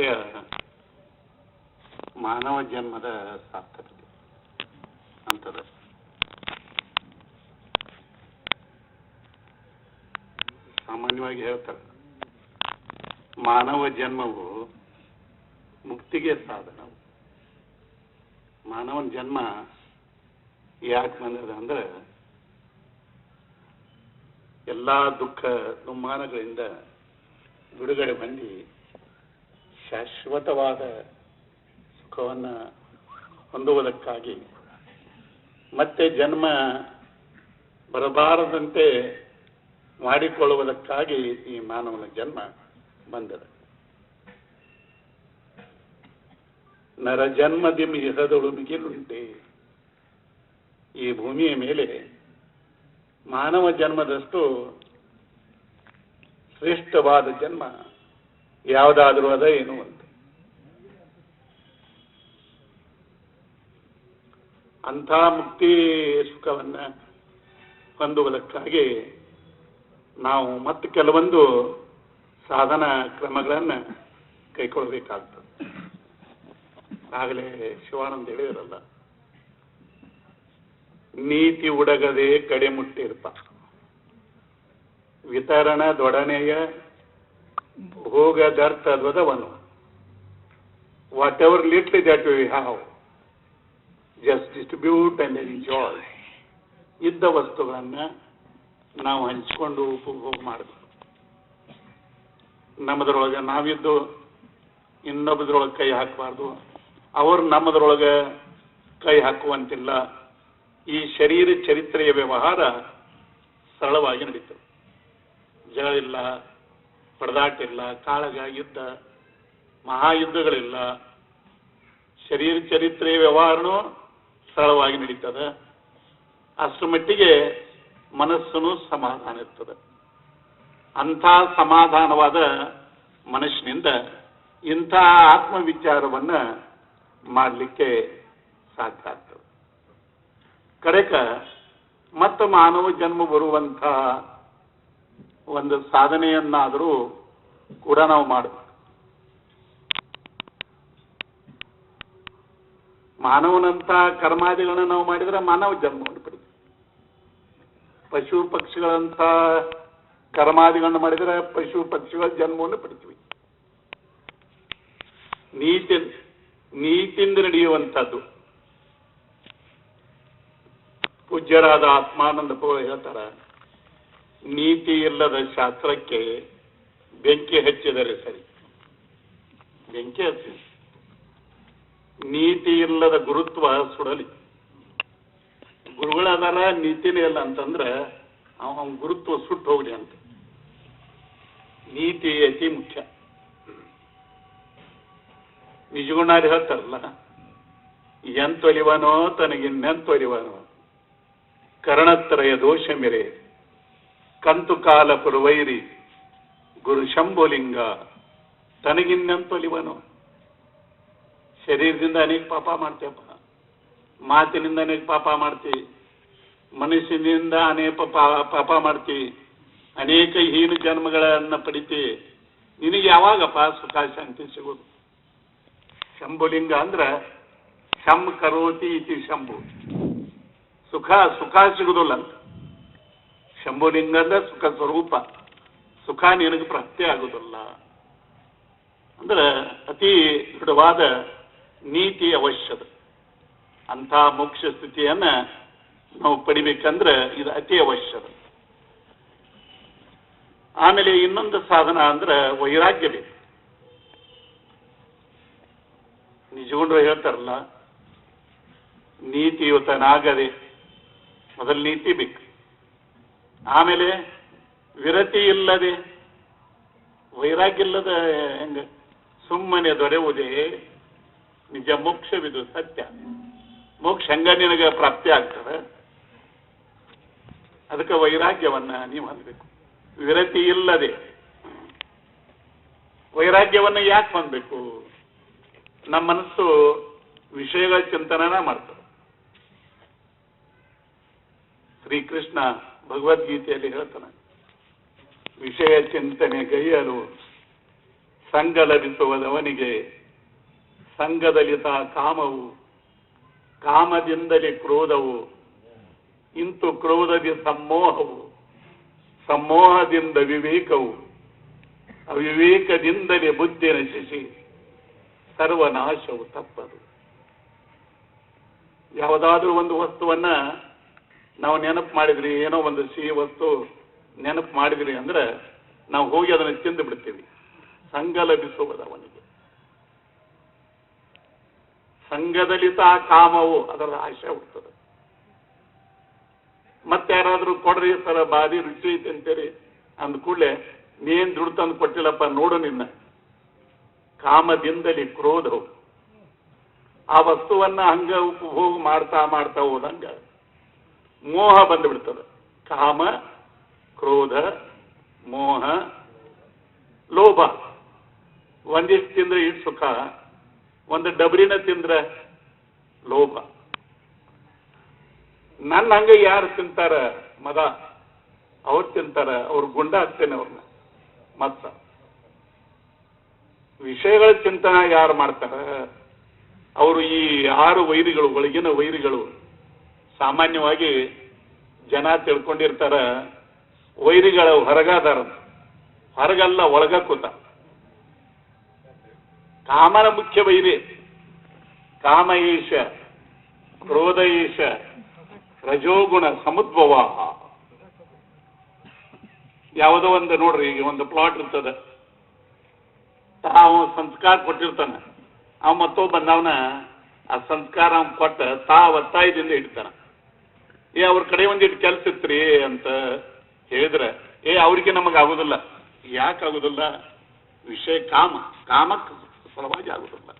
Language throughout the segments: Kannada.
ವಿಷಯ ಮಾನವ ಜನ್ಮದ ಸಾರ್ಥಕತೆ. ಅಂತದ ಸಾಮಾನ್ಯವಾಗಿ ಹೇಳ್ತಾರೆ. ಮಾನವ ಜನ್ಮವು ಮುಕ್ತಿಗೆ ಸಾಧನ. ಮಾನವನ ಜನ್ಮ ಯಾಕೆ ಬಂದದ ಅಂದ್ರೆ ಎಲ್ಲಾ ದುಃಖ ದುಮ್ಮಾನಗಳಿಂದ ಬಿಡುಗಡೆ ಹೊಂದಿ ಶಾಶ್ವತವಾದ ಸುಖವನ್ನ ಹೊಂದುವುದಕ್ಕಾಗಿ ಮತ್ತೆ ಜನ್ಮ ಬರಬಾರದಂತೆ ಮಾಡಿಕೊಳ್ಳುವುದಕ್ಕಾಗಿ ಈ ಮಾನವನ ಜನ್ಮ ಬಂದದ. ನರ ಜನ್ಮದಿಮ್ ಇಹದೊಳು ಮಿಗಿಲುಂಟೆ. ಈ ಭೂಮಿಯ ಮೇಲೆ ಮಾನವ ಜನ್ಮದಷ್ಟು ಶ್ರೇಷ್ಠವಾದ ಜನ್ಮ ಯಾವುದಾದರೂ ಅದ ಏನು ಅಂತ. ಅಂಥ ಮುಕ್ತಿ ಸುಖವನ್ನ ಹೊಂದುವುದಕ್ಕಾಗಿ ನಾವು ಮತ್ತೆ ಕೆಲವೊಂದು ಸಾಧನ ಕ್ರಮಗಳನ್ನು ಕೈಗೊಳ್ಳಬೇಕಾಗ್ತದೆ. ಆಗಲೇ ಶಿವಾನಂದ ಹೇಳಿದ್ರಲ್ಲ, ನೀತಿ ಉಡಗದೆ ಕಡೆ ಮುಟ್ಟಿರ್ಪ. ವಿತರಣದೊಡನೆಯ ಭೋಗದರ್ಥದ್ವದವನು what ever little that we have just distribute and enjoy ಇದ್ದ ವಸ್ತುಗಳನ್ನ ನಾವು ಹಂಚಿಕೊಂಡು ಉಪಭೋಗ ಮಾಡಬೇಕು. ನಮ್ಮದ್ರೊಳಗೆ ನಾವಿದ್ದು ಇನ್ನೊಬ್ಬದ್ರೊಳಗೆ ಕೈ ಹಾಕಬಾರ್ದು. ಅವರು ನಮ್ಮದ್ರೊಳಗೆ ಕೈ ಹಾಕುವಂತಿಲ್ಲ. ಈ ಶರೀರ ಚರಿತ್ರೆಯ ವ್ಯವಹಾರ ಸರಳವಾಗಿ ನಡೀತದೆ. ಜಗಳಿಲ್ಲ ಹೊಡೆದಾಟಿಲ್ಲ ಕಾಳಗ, ಯುದ್ಧ, ಮಹಾಯುದ್ಧಗಳಿಲ್ಲ. ಶರೀರ ಚರಿತ್ರೆಯ ವ್ಯವಹಾರನೂ ಸರಳವಾಗಿ ನಡೀತದೆ. ಅಷ್ಟರ ಮಟ್ಟಿಗೆ ಮನಸ್ಸನ್ನು ಸಮಾಧಾನ ಇರ್ತದೆ. ಅಂಥ ಸಮಾಧಾನವಾದ ಮನಸ್ಸಿನಿಂದ ಇಂಥ ಆತ್ಮವಿಚಾರವನ್ನ ಮಾಡಲಿಕ್ಕೆ ಸಾಧ್ಯ ಆಗ್ತದೆ. ಕಡೆಕ, ಮತ್ತು ಮಾನವ ಜನ್ಮ ಬರುವಂಥ ಒಂದು ಸಾಧನೆಯನ್ನಾದರೂ ಕೂಡ ನಾವು ಮಾಡಬೇಕು. ಮಾನವನಂತ ಕರ್ಮಾದಿಗಳನ್ನ ನಾವು ಮಾಡಿದ್ರೆ ಮಾನವ ಜನ್ಮವನ್ನು ಪಡಿತೀವಿ ಪಶು ಪಕ್ಷಿಗಳಂತ ಕರ್ಮಾದಿಗಳನ್ನ ಮಾಡಿದ್ರೆ ಪಶು ಪಕ್ಷಿಗಳ ಜನ್ಮವನ್ನು ಪಡಿತೀವಿ ನೀತಿ, ನೀತಿಯಿಂದ ನಡೆಯುವಂಥದ್ದು. ಪೂಜ್ಯರಾದ ಆತ್ಮಾನಂದ ಹೇಳ್ತಾರ ನೀತಿ ಇಲ್ಲದ ಶಾಸ್ತ್ರಕ್ಕೆ ಬೆಂಕಿ ಹಚ್ಚಿದರೆ ಸರಿ. ಬೆಂಕಿ ಹಚ್ಚಿ. ನೀತಿ ಇಲ್ಲದ ಗುರುತ್ವ ಸುಡಲಿ. ಗುರುಗಳಾದಾರ ನೀತಿನೇ ಇಲ್ಲ ಅಂತಂದ್ರೆ ಅವನ ಗುರುತ್ವ ಸುಟ್ಟು ಹೋಗ್ಲಿ ಅಂತ. ನೀತಿ ಅತಿ ಮುಖ್ಯ. ನಿಜಗುಣಾರಿ ಹೇಳ್ತಾರಲ್ಲ ಎಂತೊಲಿವನೋ ತನಗಿನ್ನೆಂತೊಲಿವನೋ ಕರ್ಣತ್ರಯ ದೋಷ ಮೆರೆ. ಕಂತು ಕಾಲ ಪುರವೈರಿ ಗುರು ಶಂಭುಲಿಂಗ. ತನಗಿನ್ನಂತೊಲಿವನು ಶರೀರದಿಂದ ಅನೇಕ ಪಾಪ ಮಾಡ್ತೇವಪ್ಪ ಮಾತಿನಿಂದ ಅನೇಕ ಪಾಪ ಮಾಡ್ತಿ. ಮನಸ್ಸಿನಿಂದ ಅನೇಕ ಪಾಪ ಮಾಡ್ತಿ. ಅನೇಕ ಹೀನ ಜನ್ಮಗಳನ್ನು ಪಡಿತಿ. ನಿನಗೆ ಯಾವಾಗಪ್ಪ ಸುಖ ಶಾಂತಿ ಸಿಗೋದು ಶಂಭುಲಿಂಗ ಅಂದ್ರ ಶಂ ಕರೋತಿ ಇತಿ ಶಂಭು. ಸುಖ ಸುಖ ಸಿಗುದಿಲ್ಲ ಅಂತ. ಶಂಭುಲಿಂಗ ಸುಖ ಸ್ವರೂಪ, ಸುಖ ನಿನಗೆ ಪ್ರಾಪ್ತಿ ಆಗುದಿಲ್ಲ ಅಂದ್ರೆ ಅತಿ ದೃಢವಾದ ನೀತಿ ಅವಶ್ಯದ. ಅಂಥ ಮೋಕ್ಷ ಸ್ಥಿತಿಯನ್ನ ನಾವು ಪಡಿಬೇಕಂದ್ರೆ ಇದು ಅತಿ ಅವಶ್ಯದ. ಆಮೇಲೆ ಇನ್ನೊಂದು ಸಾಧನ ಅಂದ್ರೆ ವೈರಾಗ್ಯ ಬೇಕು. ನಿಜಗೊಂಡ್ರು ಹೇಳ್ತಾರಲ್ಲ ನೀತಿಯುತನಾಗದೆ ಮೊದಲು ನೀತಿ ಬೇಕು. ಆಮೇಲೆ ವಿರತಿ ಇಲ್ಲದೆ ವೈರಾಗ್ಯ ಇಲ್ಲದ ಹೆಂಗ, ಸುಮ್ಮನೆ ದೊರೆಯುವುದೇ ನಿಜ ಮೋಕ್ಷವಿದು ಸತ್ಯ. ಮೋಕ್ಷ ಹೆಂಗ ನಿನಗೆ ಪ್ರಾಪ್ತಿ ಆಗ್ತದೆ. ಅದಕ್ಕೆ ವೈರಾಗ್ಯವನ್ನ ನೀವು ಹೊಂದಬೇಕು. ವಿರತಿ ಇಲ್ಲದೆ ವೈರಾಗ್ಯವನ್ನು ಯಾಕೆ ಹೊಂದಬೇಕು? ನಮ್ಮ ಮನಸ್ಸು ವಿಷಯಗಳ ಚಿಂತನನ ಮಾಡ್ತದೆ. ಶ್ರೀಕೃಷ್ಣ ಭಗವದ್ಗೀತೆಯಲ್ಲಿ ಹೇಳ್ತಾನೆ. ವಿಷಯ ಚಿಂತನೆ ಗೈಯಲು ಸಂಘ ಲಭಿಸುವುದವನಿಗೆ ತ ಕಾಮವು, ಕಾಮದಿಂದಲೇ ಕ್ರೋಧವು, ಇಂತು ಕ್ರೋಧದಿ ಸಮ್ಮೋಹವು ಸಮ್ಮೋಹದಿಂದ ವಿವೇಕವು, ಅವಿವೇಕದಿಂದಲೇ ಬುದ್ಧಿ ನಶಿಸಿ ಸರ್ವನಾಶವು ತಪ್ಪದು. ಯಾವುದಾದ್ರೂ ಒಂದು ವಸ್ತುವನ್ನ ನಾವು ನೆನಪು ಮಾಡಿದ್ರಿ, ಏನೋ ಒಂದು ಸಿಹಿ ವಸ್ತು ನೆನಪು ಮಾಡಿದ್ರಿ ಅಂದ್ರೆ ನಾವು ಹೋಗಿ ಅದನ್ನು ತಿಂದು ಬಿಡ್ತೀವಿ. ಸಂಘ ಲಭಿಸುವುದು ಅವನಿಗೆ ಸಂಘದಲ್ಲಿತ ಕಾಮವು ಅದರ ಆಶೆ ಹುಡ್ತದೆ ಮತ್ತೆ ಯಾರಾದ್ರೂ ಕೊಡ್ರಿ ಸರ, ಬಾರಿ ರುಚಿ ಐತೆ ಅಂತೇಳಿ ಅಂದ ಕೂಡಲೇ, ನೀನ್ ದುಡ್ಡು ತಂದು ಕೊಟ್ಟಿಲ್ಲಪ್ಪ, ನೋಡು ನಿನ್ನ. ಕಾಮದಿಂದಲೇ ಕ್ರೋಧವು ಆ ವಸ್ತುವನ್ನ ಹಂಗ ಉಪಭೋಗ ಮಾಡ್ತಾ ಮಾಡ್ತಾ ಹೋದಂಗ. ಮೋಹ ಬಂದ್ಬಿಡ್ತದೆ. ಕಾಮ, ಕ್ರೋಧ, ಮೋಹ, ಲೋಭ. ಒಂದಿಷ್ಟು ತಿಂದ್ರೆ ಇಷ್ಟು ಸುಖ, ಒಂದು ಡಬರಿನ ತಿಂದ್ರೆ ಲೋಭ. ನನ್ನ ಹಂಗೆ ಯಾರು ತಿಂತಾರ? ಮದ. ಅವ್ರು ತಿಂತಾರ. ಅವ್ರು ಗುಂಡ ಹಾಕ್ತೇನೆ ಅವ್ರನ್ನ ಮತ್ತ. ವಿಷಯಗಳ ಚಿಂತನ ಯಾರು ಮಾಡ್ತಾರ? ಅವರು ಈ ಆರು ವೈರಿಗಳು, ಒಳಗಿನ ವೈರಿಗಳು ಸಾಮಾನ್ಯವಾಗಿ ಜನ ತಿಳ್ಕೊಂಡಿರ್ತಾರ, ವೈರಿಗಳ ಹೊರಗಾದಾರ. ಹೊರಗಲ್ಲ ಒಳಗ ಕೂತ ಕಾಮನ ಮುಖ್ಯ ವೈರಿ. ಕಾಮ ಈಶ, ಕ್ರೋಧ ಈಶ, ರಜೋಗುಣ ಸಮುದ್ಭವ. ಯಾವುದೋ ಒಂದು ನೋಡ್ರಿ, ಈಗ ಒಂದು ಪ್ಲಾಟ್ ಇರ್ತದ. ತಾವು ಸಂಸ್ಕಾರ ಕೊಟ್ಟಿರ್ತಾನ. ಅವ ಮತ್ತೊಬ್ಬ ಬಂದವನ ಆ ಸಂಸ್ಕಾರ ಕೊಟ್ಟ ತಾ ಒತ್ತಾಯದಿಂದ ಇಡ್ತಾನ. ಏ, ಅವ್ರ ಕಡೆ ಒಂದಿಟ್ಟು ಕೆಲಸ ಇತ್ರಿ ಅಂತ ಹೇಳಿದ್ರೆ, ಏ, ಅವ್ರಿಗೆ ನಮಗೆ ಆಗುದಿಲ್ಲ. ಯಾಕೆ ಆಗುದಿಲ್ಲ? ವಿಷಯ ಕಾಮ. ಕಾಮಕ್ಕೆ ಸಲುವಾಗಿ ಆಗುದಿಲ್ಲ.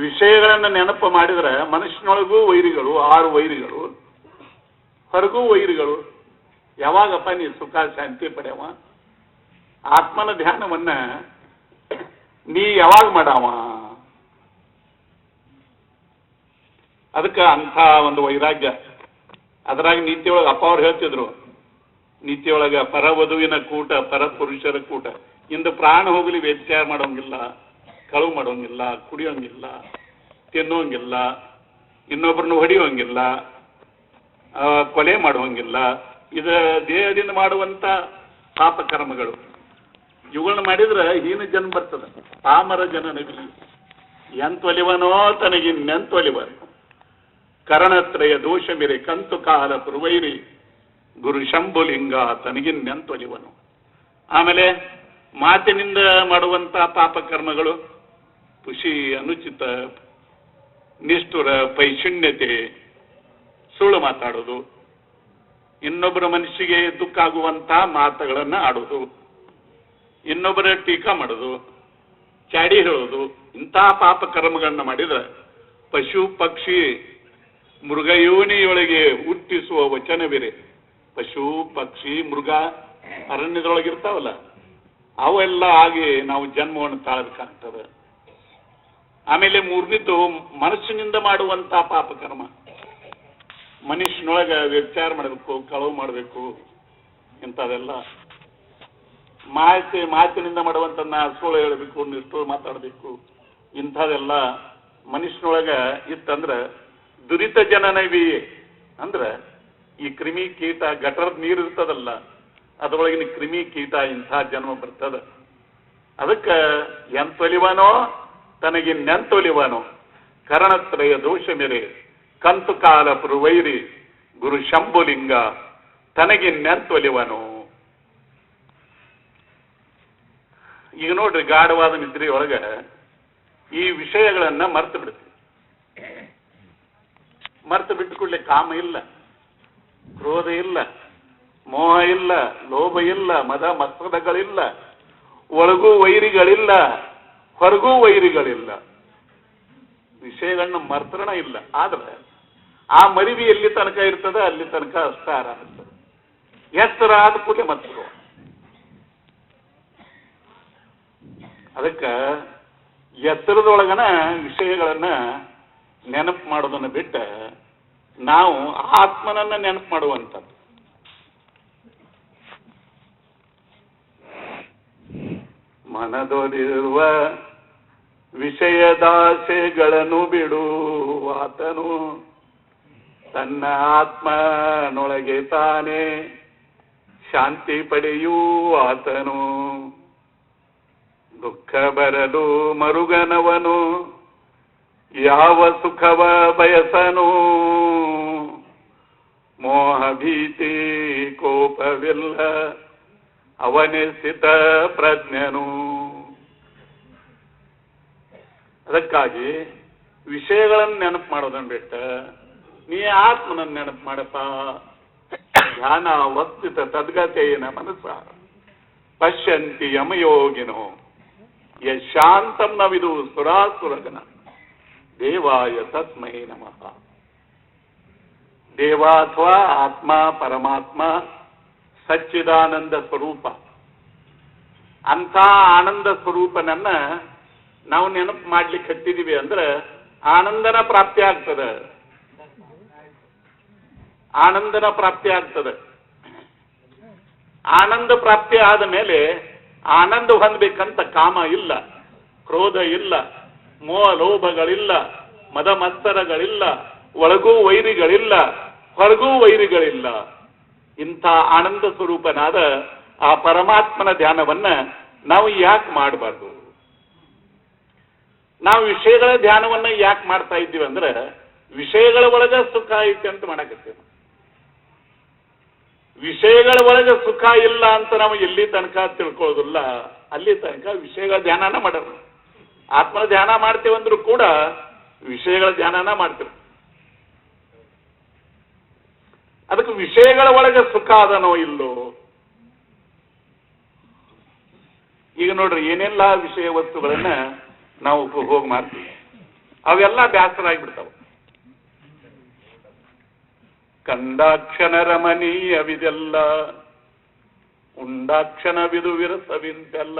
ವಿಷಯಗಳನ್ನ ನೆನಪು ಮಾಡಿದ್ರೆ, ಮನುಷ್ಯನೊಳಗೂ ವೈರಿಗಳು, ಆರು ವೈರಿಗಳು, ಹೊರಗೂ ವೈರಿಗಳು. ಯಾವಾಗಪ್ಪ ನೀ ಸುಖ, ಶಾಂತಿ ಪಡೆಯವ? ಆತ್ಮನ ಧ್ಯಾನವನ್ನ ನೀ ಯಾವಾಗ ಮಾಡಾವ? ಅದಕ್ಕೆ ಅಂಥ ಒಂದು ವೈರಾಗ್ಯ. ಅದ್ರಾಗ ನೀತಿಯೊಳಗೆ ಅಪ್ಪ ಅವ್ರು ಹೇಳ್ತಿದ್ರು. ನೀತಿಯೊಳಗ ಪರವಧುವಿನ ಕೂಟ ಪರ ಪುರುಷರ ಕೂಟ. ಇಂದು ಪ್ರಾಣ ಹೋಗಲಿ ವ್ಯತ್ಯಾಸ ಮಾಡೋಂಗಿಲ್ಲ, ಕಳುವು ಮಾಡೋಂಗಿಲ್ಲ, ಕುಡಿಯೋಂಗಿಲ್ಲ, ತಿನ್ನೋಂಗಿಲ್ಲ ಇನ್ನೊಬ್ಬರನ್ನು ಹೊಡಿಯೋಂಗಿಲ್ಲ ಕೊಲೆ ಮಾಡುವಂಗಿಲ್ಲ ಇದ ದೇಹದಿಂದ ಮಾಡುವಂತ ಪಾಪ ಕರ್ಮಗಳು. ಇವುಗಳನ್ನ ಮಾಡಿದ್ರೆ ಹೀನ ಜನ್ಮ ಬರ್ತದೆ. ಪಾಮರ ಒಲಿವನೋ ಎಂತೊಲಿವನೋ ತನಗಿನ್ನೆಂತೊಲಿವನು ಕರಣತ್ರಯ ದೋಷವಿರೆ ಕಂತು ಕಾಲ ಪುರುವೈರಿ ಗುರು ಶಂಭುಲಿಂಗ ತನಗಿನ್ನೆಂತೊಲಿವನು ಆಮೇಲೆ ಮಾತಿನಿಂದ ಮಾಡುವಂತ ಪಾಪಕರ್ಮಗಳು ಖುಷಿ ಅನುಚಿತ ನಿಷ್ಠುರ ಪೈಶೂನ್ಯತೆ ಸುಳ್ಳು ಮಾತಾಡೋದು. ಇನ್ನೊಬ್ಬರ ಮನಸ್ಸಿಗೆ ದುಃಖ ಆಗುವಂತ ಮಾತುಗಳನ್ನು ಆಡೋದು. ಇನ್ನೊಬ್ಬರ ಟೀಕಾ ಮಾಡೋದು. ಚಾಡಿ ಹೇಳೋದು. ಇಂತಹ ಪಾಪ ಕರ್ಮಗಳನ್ನ ಮಾಡಿದ್ರೆ ಪಶು ಪಕ್ಷಿ ಮೃಗಯೋನಿಯೊಳಗೆ ಹುಟ್ಟಿಸುವ ವಚನವಿರೆ. ಪಶು, ಪಕ್ಷಿ, ಮೃಗ, ಅರಣ್ಯದೊಳಗಿರ್ತಾವಲ್ಲ, ಅವೆಲ್ಲ ಆಗಿ ನಾವು ಜನ್ಮವನ್ನು ತಾಳಬೇಕಾಗ್ತದೆ ಆಮೇಲೆ ಮೂರನೇದು ಮನಸ್ಸಿನಿಂದ ಮಾಡುವಂತ ಪಾಪ ಕರ್ಮ ಮನುಷ್ಯನೊಳಗ ವ್ಯಭಿಚಾರ ಮಾಡಬೇಕು, ಕಳವು ಮಾಡಬೇಕು, ಇಂಥದೆಲ್ಲ. ಮಾತಿ ಮಾತಿನಿಂದ ಮಾಡುವಂತ ಸುಳ್ಳು ಹೇಳಬೇಕು ನಿಷ್ಠು ಮಾತಾಡಬೇಕು, ಇಂಥದೆಲ್ಲ ಮನುಷ್ಯನೊಳಗ ಇತ್ತಂದ್ರ ದುರಿತ ಜನನವಿ ಅಂದ್ರ ಈ ಕ್ರಿಮಿ ಕೀಟ ಗಟರದ ನೀರು ಇರ್ತದಲ್ಲ, ಅದರೊಳಗಿನ ಕ್ರಿಮಿ ಕೀಟ ಇಂಥ ಜನ್ಮ ಬರ್ತದ. ಅದಕ್ಕ ಎಂತೊಲಿವನೋ ತನಗೆ ನೆಂತೊಲಿವನೋ ಕರಣತ್ರಯ ದೋಷ ಮೇರೆ ಕಂತು ಕಾಲ ಪುರುವೈರಿ, ಗುರು ಶಂಭುಲಿಂಗ, ತನಗೆ ನೆಂತೊಲಿವನು ಈಗ ನೋಡ್ರಿ ಗಾಢವಾದ ನಿದ್ರೆಯೊಳಗ ಈ ವಿಷಯಗಳನ್ನ ಮರ್ತು ಬಿಡ್ತೀವಿ. ಮರ್ತು ಬಿಟ್ಟುಕೊಳ್ಳೆ ಕಾಮ ಇಲ್ಲ, ಕ್ರೋಧ ಇಲ್ಲ, ಮೋಹ ಇಲ್ಲ, ಲೋಭ ಇಲ್ಲ, ಮದ ಮತ್ಸದಗಳಿಲ್ಲ, ಒಳಗೂ ವೈರಿಗಳಿಲ್ಲ, ಹೊರಗೂ ವೈರಿಗಳಿಲ್ಲ. ವಿಷಯಗಳನ್ನ ಮರ್ತರಣ ಇಲ್ಲ. ಆದ್ರೆ ಆ ಮರಿವಿ ಎಲ್ಲಿ ತನಕ ಇರ್ತದೆ? ಅಲ್ಲಿ ತನಕ ಇರ್ತದೆ ಎತ್ತರ ಆದ ಕೂಡಲೇ ಮತ್ತೆ ಅದಕ್ಕ ಎತ್ತರದೊಳಗನ ವಿಷಯಗಳನ್ನ ನೆನಪು ಮಾಡೋದನ್ನು ಬಿಟ್ಟ ನಾವು ಆತ್ಮನನ್ನ ನೆನಪು ಮಾಡುವಂಥದ್ದು. ಮನದೊಲಿರುವ ವಿಷಯದಾಸೆಗಳನ್ನು ಬಿಡು ಆತನು ತನ್ನ ಆತ್ಮನೊಳಗೆ ತಾನೇ ಶಾಂತಿ ಪಡೆಯೂ ಆತನು ದುಃಖ ಬರಲು ಮರುಗನವನು. ಯಾವ ಸುಖವ ಬಯಸನು? ಮೋಹ ಭೀತಿ, ಕೋಪವಿಲ್ಲ ಅವನಿಸಿತ ಪ್ರಜ್ಞನು. ಅದಕ್ಕಾಗಿ ವಿಷಯಗಳನ್ನು ನೆನಪು ಮಾಡೋದನ್ನು ಬಿಟ್ಟ, ನೀ ಆತ್ಮನನ್ನು ನೆನಪು ಮಾಡಪ್ಪ. ಧ್ಯಾನ ವಸ್ತಿತ ತದ್ಗತೇನ ಮನಸ್ಸ. ಪಶ್ಯಂತಿ ಯಮಯೋಗಿನೋ. ಯಶಾಂತಂ ನವಿದು ಸುರಾಸುರಗನ. ದೇವಾಯ ತಸ್ಮೈ ನಮಃ. ದೇವ ಅಥವಾ ಆತ್ಮ ಪರಮಾತ್ಮ ಸಚ್ಚಿದಾನಂದ ಸ್ವರೂಪ. ಅಂಥ ಆನಂದ ಸ್ವರೂಪನನ್ನ ನಾವು ನೆನಪು ಮಾಡ್ಲಿಕ್ಕೆ ಹತ್ತಿದೀವಿ ಅಂದ್ರೆ ಆನಂದನ ಪ್ರಾಪ್ತಿ ಆಗ್ತದೆ. ಆನಂದನ ಪ್ರಾಪ್ತಿ ಆಗ್ತದೆ. ಆನಂದ ಪ್ರಾಪ್ತಿ ಆದ ಮೇಲೆ ಆನಂದ ಹೊಂದಬೇಕಂತ ಕಾಮ ಇಲ್ಲ, ಕ್ರೋಧ ಇಲ್ಲ ಮೋಹ ಲೋಭಗಳಿಲ್ಲ ಮದ ಮತ್ಸರಗಳಿಲ್ಲ ಒಳಗೂ ವೈರಿಗಳಿಲ್ಲ, ಹೊರಗೂ ವೈರಿಗಳಿಲ್ಲ. ಇಂಥ ಆನಂದ ಸ್ವರೂಪನಾದ ಆ ಪರಮಾತ್ಮನ ಧ್ಯಾನವನ್ನ ನಾವು ಯಾಕೆ ಮಾಡಬಾರ್ದು? ನಾವು ವಿಷಯಗಳ ಧ್ಯಾನವನ್ನ ಯಾಕೆ ಮಾಡ್ತಾ ಇದ್ದೀವಿ ಅಂದ್ರೆ, ವಿಷಯಗಳ ಒಳಗ ಸುಖ ಐತೆ ಅಂತ ಮಾಡಕತ್ತೇವೆ ವಿಷಯಗಳ ಒಳಗ ಸುಖ ಇಲ್ಲ ಅಂತ ನಾವು ಎಲ್ಲಿ ತನಕ ತಿಳ್ಕೊಳ್ಳೋದಿಲ್ಲ, ಅಲ್ಲಿ ತನಕ ವಿಷಯಗಳ ಧ್ಯಾನನ ಮಾಡೋದು ಆತ್ಮನ ಧ್ಯಾನ ಮಾಡ್ತೀವಂದ್ರೂ ಕೂಡ ವಿಷಯಗಳ ಧ್ಯಾನನ ಮಾಡ್ತೇವೆ. ಅದಕ್ಕೆ ವಿಷಯಗಳ ಒಳಗೆ ಸುಖ ಅದನೋ ಇಲ್ಲೋ? ಈಗ ನೋಡ್ರಿ, ಏನೆಲ್ಲ ವಿಷಯ ವಸ್ತುಗಳನ್ನ ನಾವು ಹೋಗಿ ಮಾಡ್ತೀವಿ? ಅವೆಲ್ಲ ಬ್ಯಾಸರಾಗಿಬಿಡ್ತಾವ. ಕಂಡಾಕ್ಷಣ ರಮಣೀಯವಿದೆಲ್ಲ ಉಂಡಾಕ್ಷಣವಿದು ವಿರಸವಿಂತೆಲ್ಲ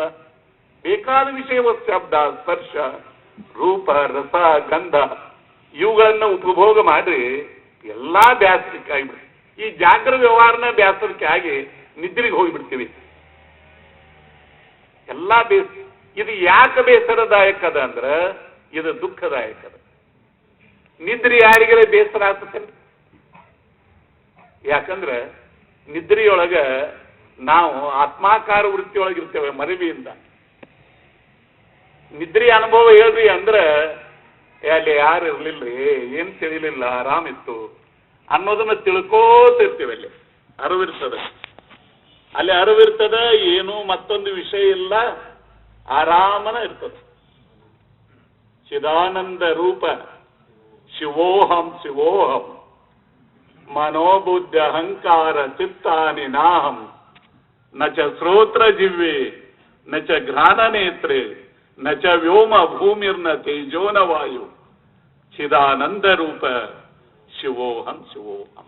ಬೇಕಾದ ವಿಷಯ ಶಬ್ದ, ಸ್ಪರ್ಶ, ರೂಪ, ರಸ, ಗಂಧ, ಇವುಗಳನ್ನ ಉಪಭೋಗ ಮಾಡಿ ಎಲ್ಲಾ ಬ್ಯಾಸರಿಕೆ ಆಗಿಬಿಡ್ರಿ ಈ ಜಾಗ್ರ ವ್ಯವಹಾರನ ಬ್ಯಾಸರಿಕೆ ಆಗಿ ನಿದ್ರೆಗೆ ಹೋಗಿಬಿಡ್ತೀವಿ. ಎಲ್ಲಾ ಬೇಸ, ಇದು ಯಾಕೆ ಅದ ಅಂದ್ರ, ಇದು ಅದ ನಿದ್ರೆ ಯಾರಿಗಾರ ಬೇಸರ ಆಗ್ತದೆ? ಯಾಕಂದ್ರೆ ನಿದ್ರೆಯೊಳಗ ನಾವು ಆತ್ಮಾಕಾರ ವೃತ್ತಿಯೊಳಗಿರ್ತೇವೆ ಮರವಿಯಿಂದ. ನಿದ್ರಿ ಅನುಭವ ಹೇಳ್ರಿ ಅಂದ್ರೆ ಅಲ್ಲಿ ಯಾರು ಇರ್ಲಿಲ್ರಿ? ಏನ್ ತಿಳಿಲಿಲ್ಲ? ಆರಾಮಿತ್ತು. ಅನ್ನೋದನ್ನ ತಿಳ್ಕೋತಿರ್ತೀವಿ ಅಲ್ಲಿ. ಅರಿವಿರ್ತದೆ. ಅಲ್ಲಿ ಅರಿವಿರ್ತದ, ಏನು ಮತ್ತೊಂದು ವಿಷಯ ಇಲ್ಲ. ಆರಾಮನ ಇರ್ತದ. ಚಿದಾನಂದ ರೂಪ, ಶಿವೋಹಂ ಶಿವೋಹಂ. ಮನೋಬುದ್ಧ ಅಹಂಕಾರ ಚಿತ್ತಾನಿ ನಾಹಂ. ನ ಚ ಶ್ರೋತ್ರ ಜಿವ್ವೆ ನ ಚ ಘ್ರಾಣ ನೇತ್ರೆ. ನ ಚ ವ್ಯೋಮ ಭೂಮಿರ್ನ ತೇಜೋನ ವಾಯು ಚಿದಾನಂದ ರೂಪ ಶಿವೋಹಂ ಶಿವೋಹಂ